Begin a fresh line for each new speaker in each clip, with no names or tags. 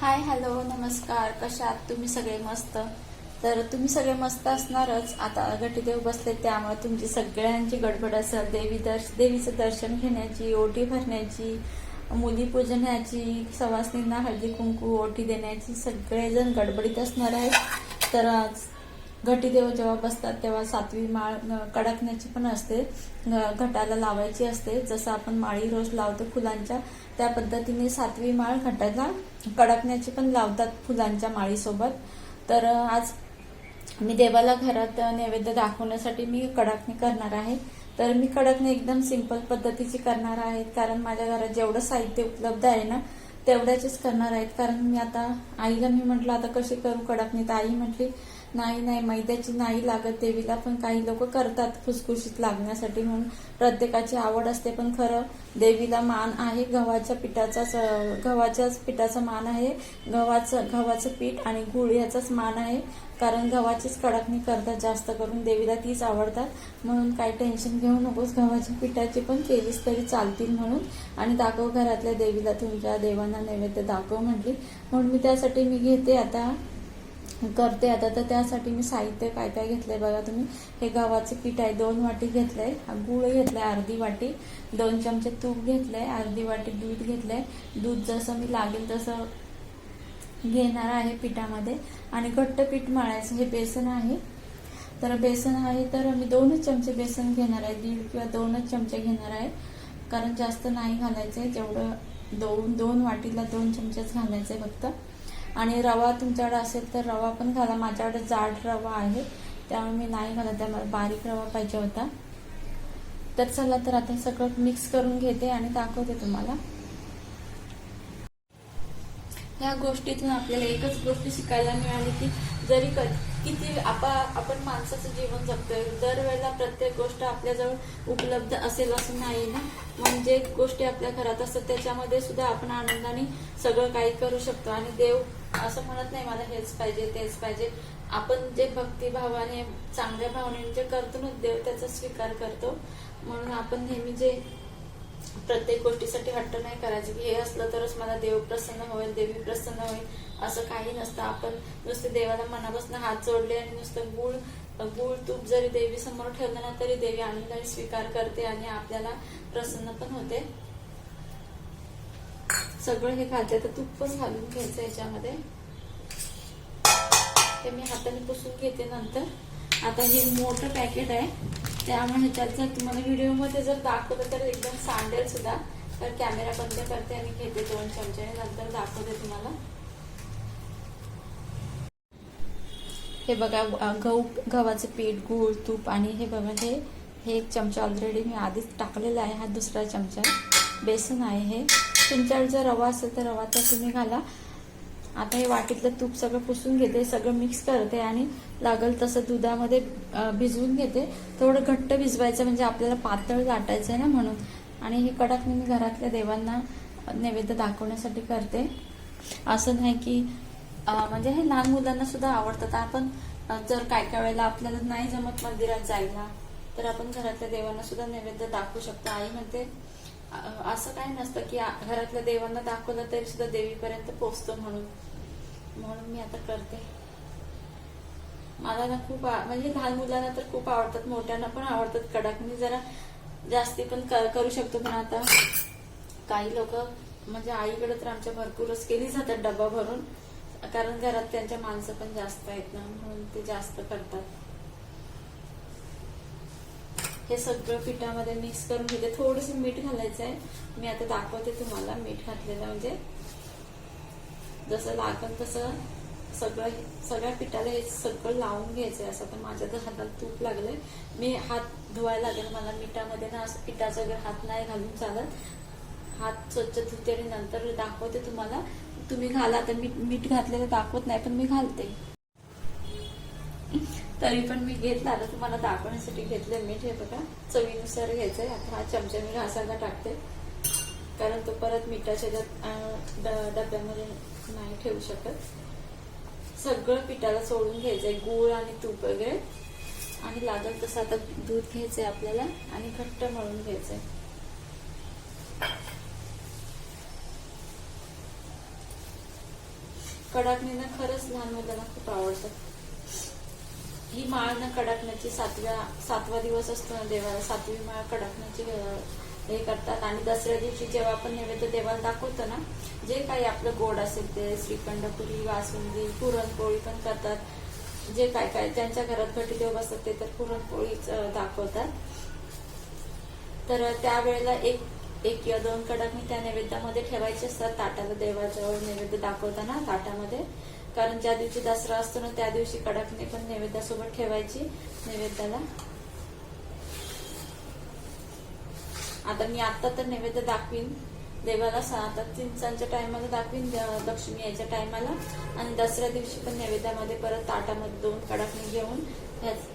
Hi hello नमस्कार. कशात तुम्ही सगळे मस्त? तर तुम्ही सगळे मस्त असणारच. आता गटीदेव बसले त्यामुळे तुमची सगळ्यांची गडबड असेल. देवी दर्श देवीचं दर्शन घेण्याची ओटी भरण्याची मुली पूजण्याची सवासनींना हळदी कुंकू ओटी देण्याची सगळेजण गडबडीत असणार आहेत. तर घटीदेव जेव्हा बसतात तेव्हा सातवी माळ कडकण्याची पण असते. घटाला लावायची असते. जसं आपण माळी रोज लावतो फुलांच्या त्या पद्धतीने सातवी माळ घटाला कडकण्याची पण लावतात फुलांच्या माळीसोबत. तर आज मी देवाला घरात नैवेद्य दाखवण्यासाठी मी कडकणी करणार आहे. तर मी कडकणी एकदम सिंपल पद्धतीची करणार आहे. कारण माझ्या घरात जेवढं साहित्य उपलब्ध आहे ना तेवढ्याचेच करणार आहेत. कारण मी आता आईला मी म्हटलं आता कशी करू कडकणी तर आई म्हटली नाही नाही मैद्याची नाही लागत देवीला पण काही लोक करतात खुसखुशीत लागण्यासाठी म्हणून. प्रत्येकाची आवड असते पण खरं देवीला मान आहे गव्हाच्या पिठाचाच गव्हाच्याच पिठाचा मान आहे गव्हाचं गव्हाचं पीठ आणि गुळ याचाच मान आहे. कारण गव्हाचीच कडकणी करतात जास्त करून देवीला तीच आवडतात. म्हणून काही टेन्शन घेऊ नकोस गव्हाच्या पिठाची पण केलीस तरी चालतील म्हणून. आणि दाखव घरातल्या देवीला तुमच्या देवांना नैवेद्य दाखव म्हटली. म्हणून मी त्यासाठी मी घेते आता करते आता. तर त्यासाठी मी साहित्य काय काय घेतलंय बघा तुम्ही. हे गव्हाचे पीठ आहे दोन वाटी घेतलंय. हा गुळ घेतलाय अर्धी वाटी. दोन चमचे तूप घेतलंय अर्धी वाटी दूध घेतलंय. दूध जसं मी लागेल तसं घेणार आहे पिठामध्ये. आणि घट्ट पीठ मळायचं हे बेसन आहे. तर बेसन आहे तर मी दोनच चमचे बेसन घेणार आहे. दीड किंवा दोनच चमचे घेणार आहे. कारण जास्त नाही घालायचे जेवढं दोन दोन वाटीला दोन चमचेच घालायचे फक्त. आणि रवा तुमच्याकडे असेल तर रवा पण घाला. माझ्याकडे जाड रवा आहे. त्यामुळे मी नाही घालत. त्यामुळे बारीक रवा पाहिजे होता. तर चला तर आता सगळं मिक्स करून घेते आणि दाखवते तुम्हाला. या गोष्टीतून आपल्याला एकच गोष्ट शिकायला मिळाली की जरी क- किती आपा आपण माणसाचं जीवन जगतोय दरवेळेला प्रत्येक गोष्ट आपल्याजवळ उपलब्ध असेल असं नाही ना? म्हणजे गोष्टी आपल्या घरात असतात त्याच्यामध्ये सुद्धा आपण आनंदाने सगळं काही करू शकतो. आणि देव असं म्हणत नाही मला हेच पाहिजे तेच पाहिजे. आपण जे भक्तिभावाने चांगल्या भावनेने जे करतो ना देव त्याचा स्वीकार करतो. म्हणून आपण नेहमी जे प्रत्येक गोष्टीसाठी हट्ट नाही करायचं. की हे असलं तरच मला देव प्रसन्न होईल देवी प्रसन्न होईल असं काही नसतं. आपण नुसते देवाला मनापासून हात जोडले आणि नुसतं गुळ गुळ तूप जरी देवी समोर ठेवलं ना तरी देवी आनंदाने स्वीकार करते आणि आपल्याला प्रसन्न पण होते. सगळं हे घालते तर तूप पण घालून घ्यायचं याच्यामध्ये. ते मी हाताने पुसून घेते नंतर. आता हे मोठं पॅकेट आहे. त्यामुळे त्यात जर तुम्हाला व्हिडिओमध्ये जर दाखवलं तर एकदम सांडेल सुद्धा. तर कॅमेरा बंद करते आणि घेते दोन चमचे नंतर दाखवते तुम्हाला. हे बघा गहू गव्हाचं पीठ गूळ तूप आणि हे बघा हे हे एक चमचा ऑलरेडी मी आधीच टाकलेला आहे. हा दुसरा चमचा. बेसन आहे हे. तुमच्याकडे जर रवा असेल तर रवा तर तुम्ही घाला. आता हे वाटीतलं तूप सगळं पुसून घेते सगळं मिक्स करते आणि लागल तसं दुधामध्ये भिजवून घेते. थोडं घट्ट भिजवायचं म्हणजे आपल्याला पातळ लाटायचं आहे ना म्हणून. आणि हे कडक मी घरातल्या देवांना नैवेद्य दाखवण्यासाठी करते. असं नाही की म्हणजे हे लहान मुलांना सुद्धा आवडतात. आपण जर काय काय वेळेला आपल्याला नाही जमत मंदिरात जायला तर आपण घरातल्या देवांना सुद्धा नैवेद्य दाखवू शकतो. आई म्हणते असं काही नसतं की घरातल्या देवांना दाखवलं तरी सुद्धा देवीपर्यंत पोचतो म्हणून. म्हणून मी आता करते. मला ना खूप म्हणजे लहान मुलांना तर खूप आवडतात मोठ्यांना पण आवडतात कडक. मी जरा जास्ती पण करू शकतो पण आता. काही लोक म्हणजे आईकडे तर आमच्या भरपूरच केली जातात डबा भरून. कारण घरात त्यांच्या माणसं पण जास्त आहेत ना म्हणून ते जास्त करतात. हे सगळं पिठामध्ये मिक्स करून घेते. थोडस मीठ घालायचं आहे मी आता दाखवते तुम्हाला मीठ घातलेलं म्हणजे. जसं लागल तसं सगळं सगळ्या पिठाला हे सगळं लावून घ्यायचंय. असं पण माझ्या तर हातात तूप लागलंय. मी हात धुवायला लागेल मला. मिठामध्ये ना असं पिठाचा वगैरे हात नाही घालून चालत हात स्वच्छ धुते आणि नंतर दाखवते तुम्हाला. तुम्ही घाला. तर मीठ मीठ घातलेलं दाखवत नाही पण मी घालते. तरी पण मी घेतला. आता तुम्हाला दाखवण्यासाठी घेतलं मीठ. हे बघा चवीनुसार घ्यायचंय. आता हा चमचा मी घासायला टाकते. कारण तो परत मिठाच्या डब्यामध्ये नाही ठेवू शकत. सगळं पिठाला सोडून घ्यायचंय गूळ आणि तूप वगैरे. आणि लागल तसं आता दूध घ्यायचंय आपल्याला आणि घट्ट मळून घ्यायचंय. कडाकणीना खरंच लहान मुलांना खूप आवडतात ही माळ ना कडाकण्याची सातव्या सातवा दिवस असतो ना देवाला सातवी माळ कडाकण्याची हे करतात. आणि दसऱ्या दिवशी जेव्हा आपण नैवेद्य देवाला दाखवतो ना जे काही आपलं गोड असेल ते श्रीखंडपुरी वासुंदी पुरणपोळी पण करतात. जे काय काय ज्यांच्या घरात घटी देव बसतात ते तर पुरणपोळीच दाखवतात. तर त्यावेळेला एक एक किंवा दोन कडाकणी त्या नैवेद्यामध्ये ठेवायचे असतात. ताटाला देवाजवळ नैवेद्य दाखवताना ताटामध्ये. कारण ज्या दिवशी दसरा असतो ना त्या दिवशी कडकने पण नैवेद्यासोबत ठेवायची नैवेद्याला. आता मी आता तर नैवेद्य दाखवीन. देवाला सा- आता चिंचांच्या टायमाला दाखवीन लक्ष्मी यायच्या टायमाला. आणि दसऱ्या दिवशी पण नैवेद्यामध्ये परत ताटामध्ये दोन कडाकणी घेऊन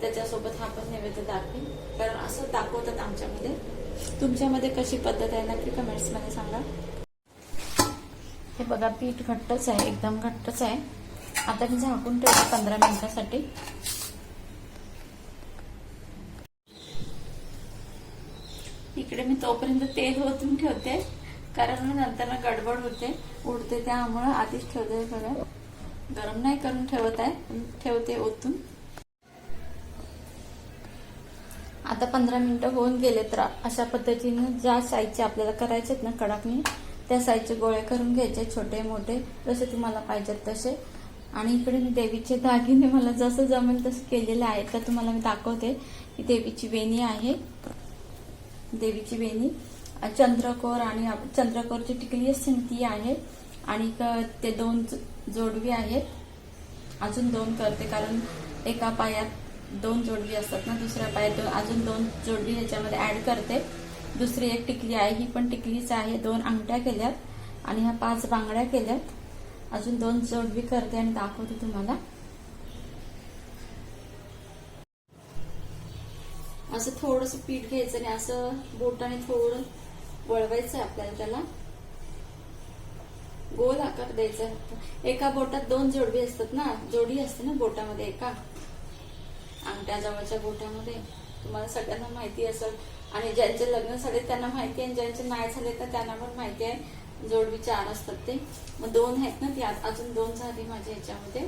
त्याच्यासोबत हा पण नैवेद्य दाखवीन. कारण असं दाखवतात आमच्यामध्ये. तुमच्यामध्ये कशी पद्धत आहे नक्की कमेंट्स कमेंट्समध्ये सांगा. हे बघा पीठ घट्टच आहे एकदम घट्टच आहे. आता मी झाकून ठेवते पंधरा मिनिटासाठी. इकडे मी तोपर्यंत तेल ओतून ठेवते. कारण मग नंतर गडबड होते. उडते त्यामुळं आधीच ठेवते बघा गरम नाही करून ठेवत आहे ठेवते ओतून. आता पंधरा मिनिटं होऊन गेले तर अशा पद्धतीनं ज्या साईजचे आपल्याला करायचे ना कडाकणी त्या साईजचे गोळे करून घ्यायचे छोटे मोठे जसे तुम्हाला पाहिजेत तसे. आणि इकडे मी देवीचे दागिने मला जसं जमेल तसं केलेले आहेत तर तुम्हाला मी दाखवते ही देवीची वेणी आहे. देवीची वेणी चंद्रकोर आणि चंद्रकोरची टिकली असते ना ती आहे आणि ते दोन जोडवी आहेत अजून दोन करते कारण एका पायात दोन जोडवी असतात ना दुसऱ्या पायात दोन अजून दोन जोडवी ह्याच्यामध्ये ऍड करते. दुसरी एक टिकली आहे ही पण टिकलीच आहे दोन अंगठ्या केल्यात आणि ह्या पाच बांगड्या केल्यात. अजून दोन जोडवी करते आणि दाखवते तुम्हाला. असं थोडस पीठ घ्यायचं आणि असं बोटाने थोडं वळवायचं आहे आपल्याला त्याला. गोल आकार द्यायचा आहे एका बोटात दोन जोडवी असतात ना जोडी असते ना बोटामध्ये एका. अंगठ्या जवळच्या बोटामध्ये. तुम्हाला सगळ्यांना माहिती असेल. आणि ज्यांचे लग्न झाले त्यांना माहिती आहे आणि ज्यांचे नाही झाले तर त्यांना पण माहिती आहे. जोडवी चार असतात ते. मग दोन आहेत ना ती अजून दोन झाली माझ्या ह्याच्यामध्ये.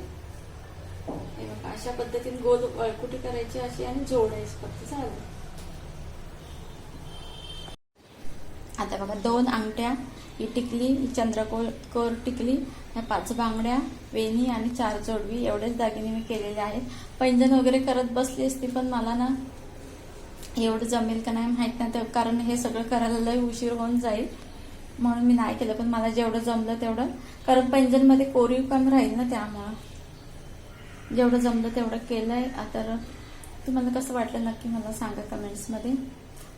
हे बघा अशा पद्धतीने गोल वळकुटी करायची अशी आणि जोडायची फक्त झालं आता बघा दोन अंगठ्या ही टिकली ही चंद्रकोर कोर टिकली ह्या पाच बांगड्या वेणी आणि चार जोडवी एवढेच दागिने मी केलेले आहेत. पैंजण वगैरे करत बसली असती पण मला ना एवढं जमेल का नाही माहीत नाही तर कारण हे सगळं करायला लय उशीर होऊन जाईल. म्हणून मी नाही केलं पण मला जेवढं जमलं तेवढं. कारण पैंजणमध्ये कोरीव काम राहील ना त्यामुळं. जेवढं जमलं तेवढं केलंय. तर तुम्हाला कसं वाटलं नक्की मला सांगा कमेंट्समध्ये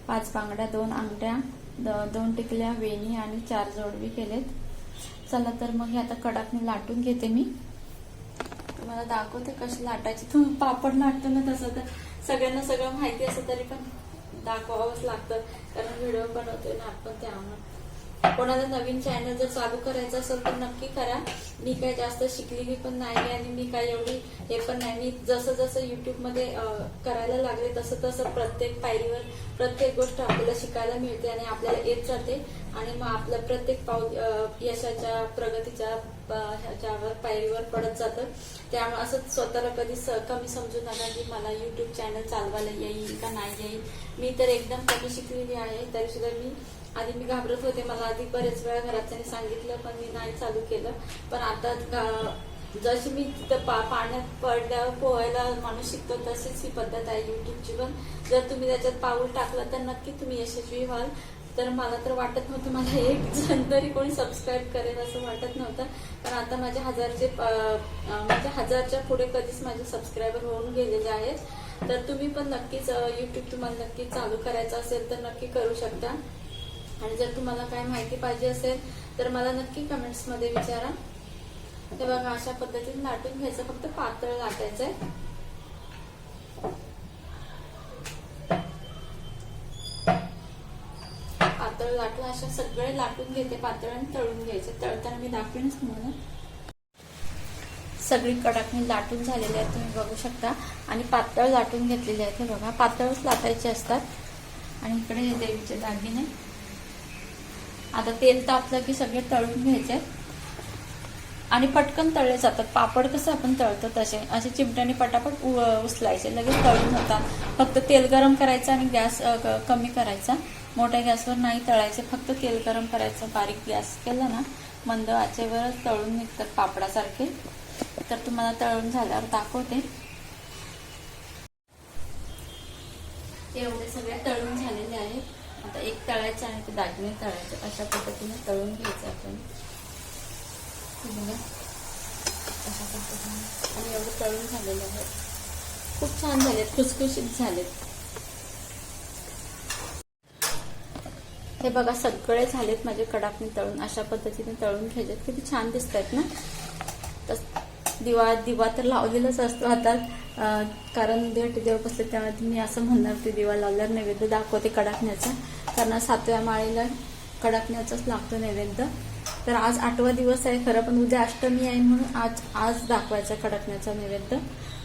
पाच बांगड्या दोन अंगठ्या द- दोन टिकल्या वेणी आणि चार जोडवी केलेत. चला तर मग हे आता कडाकने लाटून घेते मी. तुम्हाला दाखवते कशी लाटायची. तुम्ही पापड लाटतो ना तसं तर सगळ्यांना सगळं माहिती असं तरी पण दाखवावंच लागतं. कारण व्हिडिओ बनवतोय ना आपण त्यामुळे. कोणाला नवीन चॅनल जर चालू करायचं असेल तर नक्की करा. मी काय जास्त शिकलेली पण नाही आणि मी काय एवढी हे पण नाही. मी जसं जसं युट्यूबमध्ये करायला लागले तसं तसं प्रत्येक पायरीवर प्रत्येक गोष्ट आपल्याला शिकायला मिळते आणि आपल्याला येत जाते. आणि मग आपलं प्रत्येक पाऊल यशाच्या प्रगतीच्या ह्याच्यावर पायरीवर पडत जातं. त्यामुळे असं स्वतःला कधी कमी समजू नका की मला युट्यूब चॅनल चालवायला येईल का नाही येईल. मी तर एकदम कमी शिकलेली आहे. तरी सुद्धा मी आधी मी घाबरत होते. मला आधी बरेच वेळा घराच्यांनी सांगितलं पण मी नाही चालू केलं. पण आता जशी मी तिथं पा पाण्यात पडल्यावर पोहायला माणूस शिकतो तशीच ही पद्धत आहे युट्यूबची पण. जर तुम्ही त्याच्यात पाऊल टाकलं तर नक्की तुम्ही यशस्वी व्हाल. तर मला तर वाटत नव्हतं मला एक जण तरी कोणी सबस्क्राईब करेल असं वाटत नव्हतं. पण आता माझे हजारचे म्हणजे हजारच्या पुढे कधीच माझे सबस्क्रायबर होऊन गेलेले आहेत. तर तुम्ही पण नक्कीच युट्यूब तुम्हाला नक्की चालू करायचं असेल तर नक्की करू शकता. आणि जर तुम्हाला काय माहिती पाहिजे असेल तर मला नक्की कमेंट्समध्ये विचारा. ते बघा अशा पद्धतीने लाटून घ्यायचं. फक्त पातळ लाटायचंय. पातळ लाटून अशा सगळे लाटून घेते पातळ आणि तळून घ्यायचे. तळताना मी दाखवेनच म्हणून सगळी कडाकणी लाटून झालेली आहे तुम्ही बघू शकता. आणि पातळ लाटून घेतलेले आहेत हे बघा. पातळच लाटायचे असतात. आणि इकडे हे देवीचे दागिने. आता तेल तापलं की सगळे तळून घ्यायचे. आणि पटकन तळले जातात. पापड कसं आपण तळतो तसे. असे चिमट्याने पटापट उ- उचलायचे. लगेच तळून होतात फक्त तेल गरम करायचं आणि गॅस कमी करायचा. मोठ्या गॅसवर नाही तळायचे. फक्त तेल गरम करायचं. बारीक गॅस केला ना मंद आचेवरच तळून निघतात पापडासारखे. तर तुम्हाला तळून झाल्यावर दाखवते. एवढे सगळे तळून झालेले आहेत. आता एक तळायचं आणि ते दागिने तळायचे. अशा पद्धतीने तळून घ्यायचं आपण. बघा. अशा पद्धतीने. आणि एवढं तळून झालेले आहेत खूप छान झालेत. खुसखुशीत झालेत. हे बघा सगळे झालेत माझे कडाकणी तळून. अशा पद्धतीने तळून घ्यायचे. किती छान दिसत आहेत ना? तस दिवा दिवा तर लावलेलाच असतो हातात कारण देव देव बसले त्यामुळे मी असं म्हणणार ते दिवा लावल्यावर नैवेद्य दाखवते कडाकण्याचा कारण सातव्या माळेला कडकण्याचाच लागतो नैवेद्य. तर आज आठवा दिवस आहे खरं पण उद्या अष्टमी आहे म्हणून आज आज दाखवायचा कडकण्याचा नैवेद्य.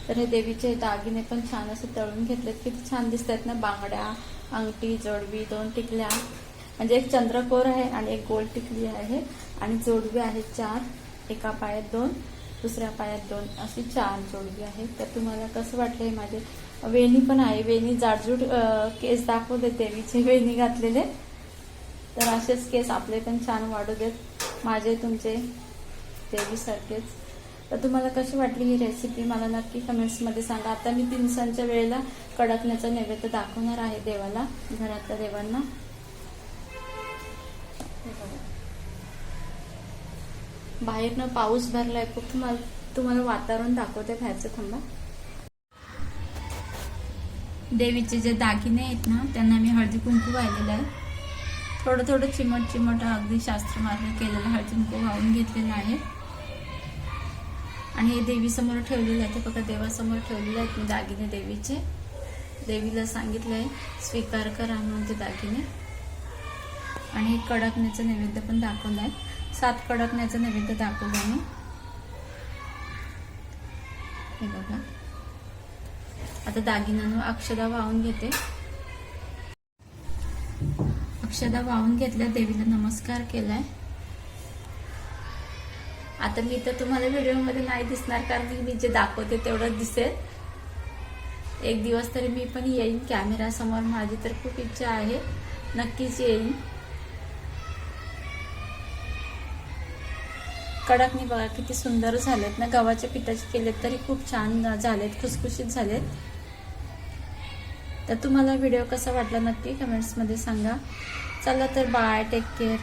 तर हे देवीचे दागिने पण छान असे तळून घेतलेत. किती छान दिसत आहेत ना बांगड्या अंगठी जोडवी दोन टिकल्या. म्हणजे एक चंद्रकोर आहे आणि एक गोल टिकली आहे आणि जोडवी आहे चार. एका पायात दोन दुसऱ्या पायात दोन. अशी चार जोडवी आहेत. तर तुम्हाला कसं वाटलं हे माझे वेणी पण आहे. वेणी जाडजूड केस दाखवते देवीचे. वेणी घातलेले. तर असेच केस आपले पण छान वाढू देत माझे तुमचे देवीसारखेच. तर तुम्हाला कशी वाटली ही रेसिपी मला नक्की कमेंट्समध्ये सांगा. आता मी तीन दिवसांच्या वेळेला कडकण्याचा नैवेद्य दाखवणार आहे देवाला घरातल्या देवांना. बाहेरनं पाऊस भरलाय. खूप तुम्हाला तुम्हाला वातावरण दाखवते बाहेरचं थांबा. देवीचे जे दागिने आहेत ना त्यांना मी हळदी कुंकू वाहिलेलं आहे. थोडं थोडं चिमट चिमट अगदी शास्त्र मार्ग केलेलं हळदी कुंकू वाहून घेतलेलं आहे. आणि हे देवीसमोर ठेवलेलं आहे ते बघा देवासमोर ठेवलेले आहेत मी दागिने देवीचे. देवीला सांगितलं आहे स्वीकार करा ते दागिने. आणि हे कडकण्याचं नैवेद्य पण दाखवलं आहे सात कडकण्याचं नैवेद्य दाखवलं आहे मी. हे बघा. आता दागिन्यांवर अक्षदा वाहून घेते. अक्षदा वाहून घेतल्या देवीला नमस्कार केलाय. आता मी तर तुम्हाला व्हिडिओमध्ये नाही दिसणार कारण मी जे दाखवते तेवढंच दिसेल. एक दिवस तरी मी पण येईन कॅमेरा समोर माझी तर खूप इच्छा आहे. नक्कीच येईन. कडकनी बघा किती सुंदर झालेत ना गव्हाच्या पिठाचे केलेत तरी खूप छान झालेत खुसखुशीत झालेत. तर तुम्हाला व्हिडिओ कसा वाटला नक्की कमेंट्समध्ये सांगा. चला तर बाय टेक केअर